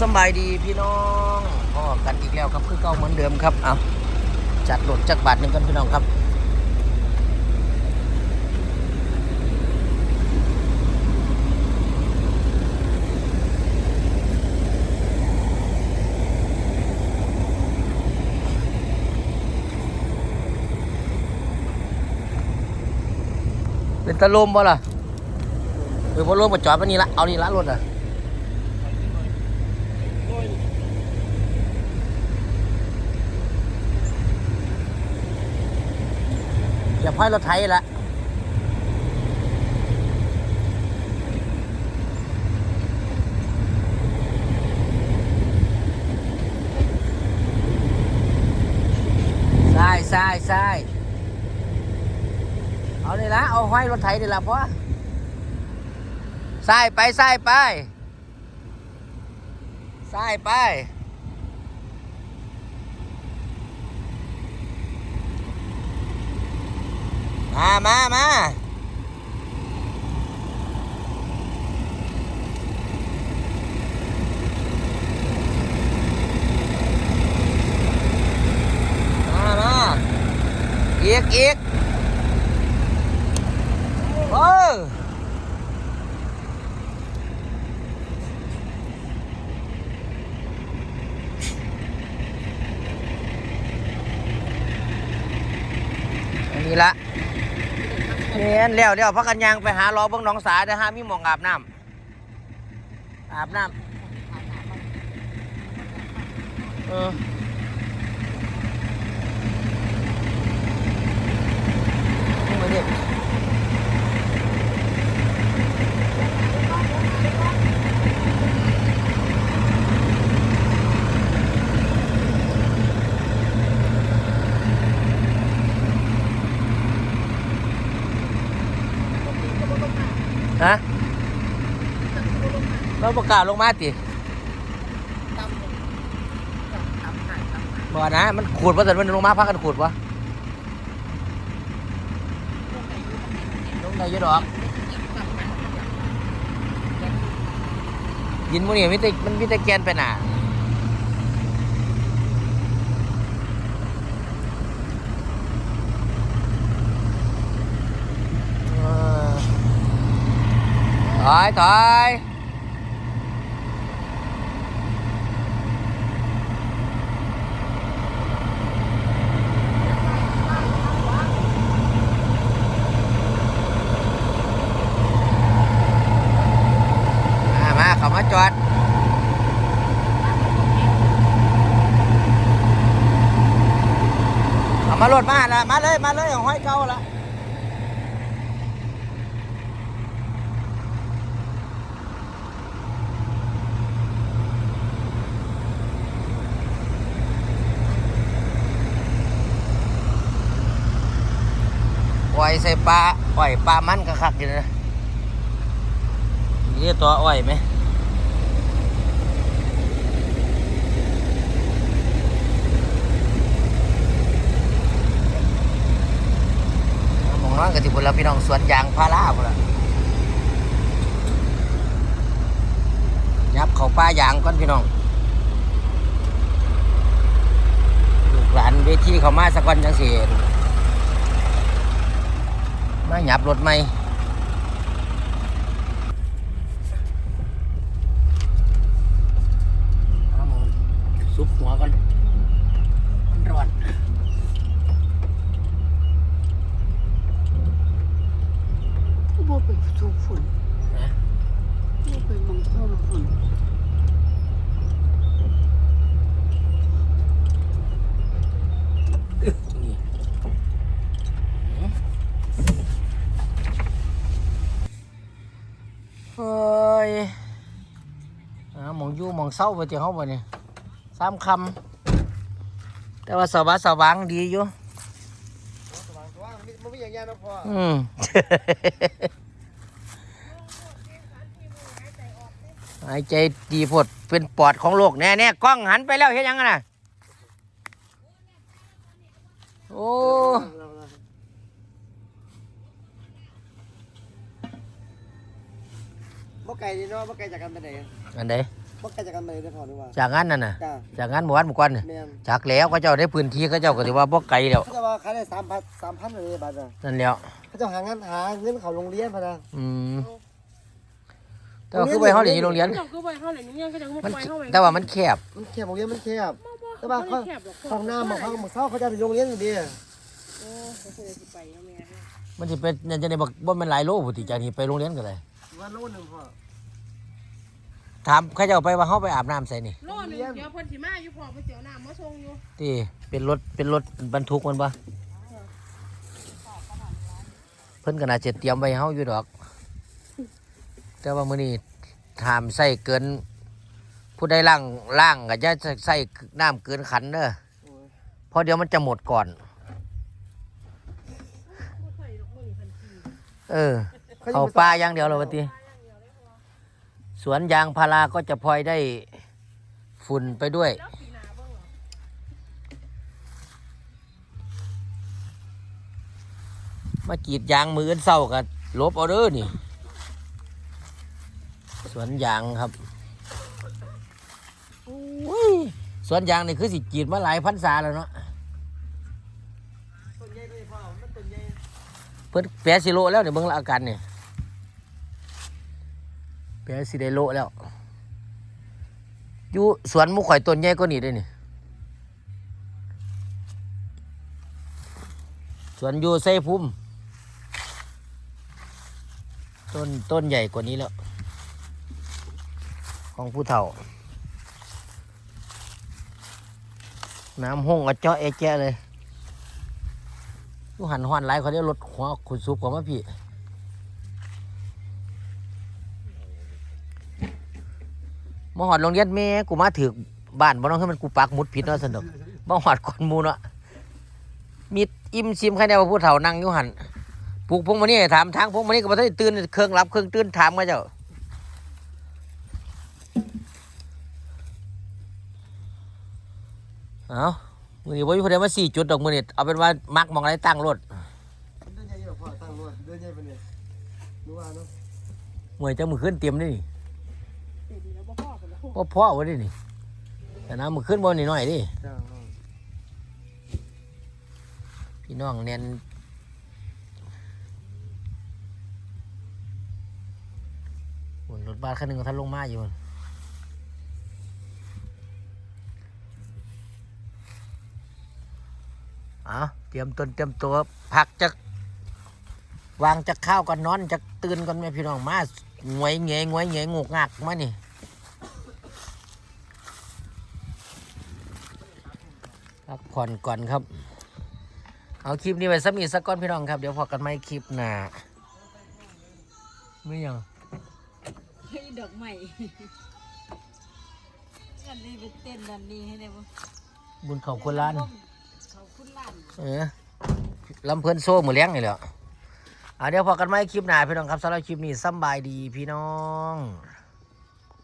สบายดีพี่น้องพ่อกันอีกแล้วครับคือเก่าเหมือนเดิมครับเอาจัดรถจักรบาทหนึ่งกันพี่น้องครับ เป็นตะลมบ่ล่ะเออพอลมมาจอดวันนี้ละเอานี่ละรถอะ อย่า พายรถไถละใช่ใช่ใช่เอานี่ละเอาห้อยรถไถนี่ละเพราะใส่ไปใส่ไปใส่ไป มามามามามาอีกอีกเอออันนี้ละ เนียนแล้วเดี๋ยวพักกันยางไปหารอเบิ่งหน้องสาเดี๋ยวหามีหมองอาบน้ำอาบน้ำเออนี่มาดิ ฮะเราประกาศลงมาติบ่นะ มันขูดว่าแต่มันลงมาพักกันขูดวะลงได้เยอะดอกยินมันนี่มิแต่มันมิแต่แกนไปหน่ะเออ ถอยถอยมามาเขามาจอ อ้อยเก่าละอ้อยใส่ปลาอ้อยปลามันกะคักอยู่นะนี่ตัวอ้อยไหมมองน้องกับที่บุญแล้วพี่น้องสวนยางพาราพุ่นละยับเขาป้ายางก่อนพี่น้องลูกหลานเวทีเขามาสักวันจังเสิ มาหยับรถใหม่ซุปหัวกันร้อน บ่ไปสูบฝุ่น นะ บ่ไปมองเข้าฝุ่น นี่เฮ้ยอ่าหม องอยู่หมองเศร้าไปเจ้าเขาบ่เนี่ยสามคำแต่ว่าสว่างสว่างดีอยู่มันไม่อย่างเงี้ยนะพ่ออืมหายใจดีพดเป็นปอดของโลกแน่แน่ๆกล้องหันไปแล้วเห็นยังไงนะโอ้บ่ไก่ดีเนาะบ่ไก่จากกันไปไหนอันใดว่าไกลจากกันไปได้พอหรือว่าจากงานนั่นน่ะ จ้าจากงานหมู่บ้านหมู่ก่อนน่ะแม่นจากแล้วเขาเจ้าได้พื้นที่เขาเจ้าก็สิว่าบ่ไกลแล้วเขาจะว่าขายได้สามพันสามพันเลยบาทอะนั่นแล้วเขาจะหางานหาเงินเขาโรงเรียนพะนะ อืมแต่ว่าคือไปเฮาเรียนอยู่โรงเรียนเราก็ไปเข้าเลยนี่ยังก็จะมัน ไปเข้าไปแต่ว่ามันแคบมันแคบโรงเรียนมันแคบ แต่แต่ว่าว่าเขาเขาห้องน้ำของเขาของเศร้าเขาจะไปโรงเรียนอยู่ดีโอ้เขาเคยไปแล้วแม่มันสิเป็นนั่นจะได้บอกบ่แม่นหลายโลพุ่นติจากนี้ไปโรงเรียนก็เลยว่าโลนึงพ่อ ถามเขาเจ้าไปว่าเฮาไปอาบน้ำใส่นี่โลนึงเดี๋ยวเพิ่นสิมาอยู่พอไปเจียวน้ำมาส่งอยู่ที่เป็นรถเป็นรถบรรทุกมันบ่เพิ่นก็น่าจะเตรียมไว้ให้เฮาอยู่ดอก แต่ว่ามื้อนี้ถามใส่เกิน ผู้ใดล่างล่างก็จะใส่น้ำเกินขันเด้อโอ้ยเพราะเดี๋ยวมันจะหมดก่อนบ่ใส่ดอกมือพันทีเออ เขาปลาอย่างเดียวเลยวันที สวนยางพาราก็จะพลอยได้ฝุ่นไปด้วยแล้วปีหน้าเบิ่งเหรอมากรีดยางมืออนเศร้ากับลบเอาเด้อนี่ สวนยางครับสวนยางนี่คือสิกรีดมาหลายพันษาแล้วเนาะเพิ่นแปะสิโลแล้วเนี่ยเบิ่งละอาการเนี่ย แปะสิได้โลแล้ว อยู่สวนมุข่อยต้นใหญ่ก็นี่เด้นี่สวนอยู่ไซภูมิต้นต้นใหญ่กว่านี้แล้ว ของผู้เฒ่า น้ำห้องกระเจาะเอแจเลยยูหันหอนหลเขาได้รถหัวขุดซุปของมาพี่ มาหอดโรงเรียนแม่กูมาถือบ้านบ่ต้องให้มันกูปักหมุดผิดเนาะสนุกมาหอดก่อนหมูเนาะมีอิ่มซิมใครได้ว่าผู้เฒ่านั่งอยู่หันปลูกพงมานี่ถามทางพงมานี่ก็บ่ได้ตื่นเครื่องรับเครื่องตื่นถามมาเจ้าเอามือนี้บ่มีผู้ใดมาสี่จุดดอกมือนี่เอาเป็นว่ามักหมองอะไรตั้งรถต้นใหญ่อยู่พ่อตั้งรถเดินใหญ่ไปเนี่ยรู้ว่าเนาะมวยจะมือขึ้นเตรียมนี่นี่ติดแล้วบ่ พอพอพ่อวะดินี่แต่น้ำมือขึ้นบนนี่หน่อยดิจ้าพี่น้องเน้นบนรถบัสคันหนึ่งก็ท่านลงมาอยู่พุ่นเอาเตรียมตนเตรียมตัวพักจะวางจะข้าวกันนอนจะตื่นกันไหมพี่น้องมาหงวยเหงยหงวยเหงยงกงักมานี่ พักผ่อนก่อนครับ เอาคลิปนี้ไปสักมีสักก้อนพี่น้องครับ เดี๋ยวพอกันไม่คลิปหน้าไม่ยังเฮ้ยดอกใหม่อันนี้ไปเต้นดันนี้ให้ได้บ่บุญเขาคนล้านเขาคุณล้านเออลำเพลินโซ่มือเลี้ยงนี่แหละอะเดี๋ยวพอกันไม่คลิปหน้าพี่น้องครับสำหรับคลิปนี้สำบายดีพี่น้อง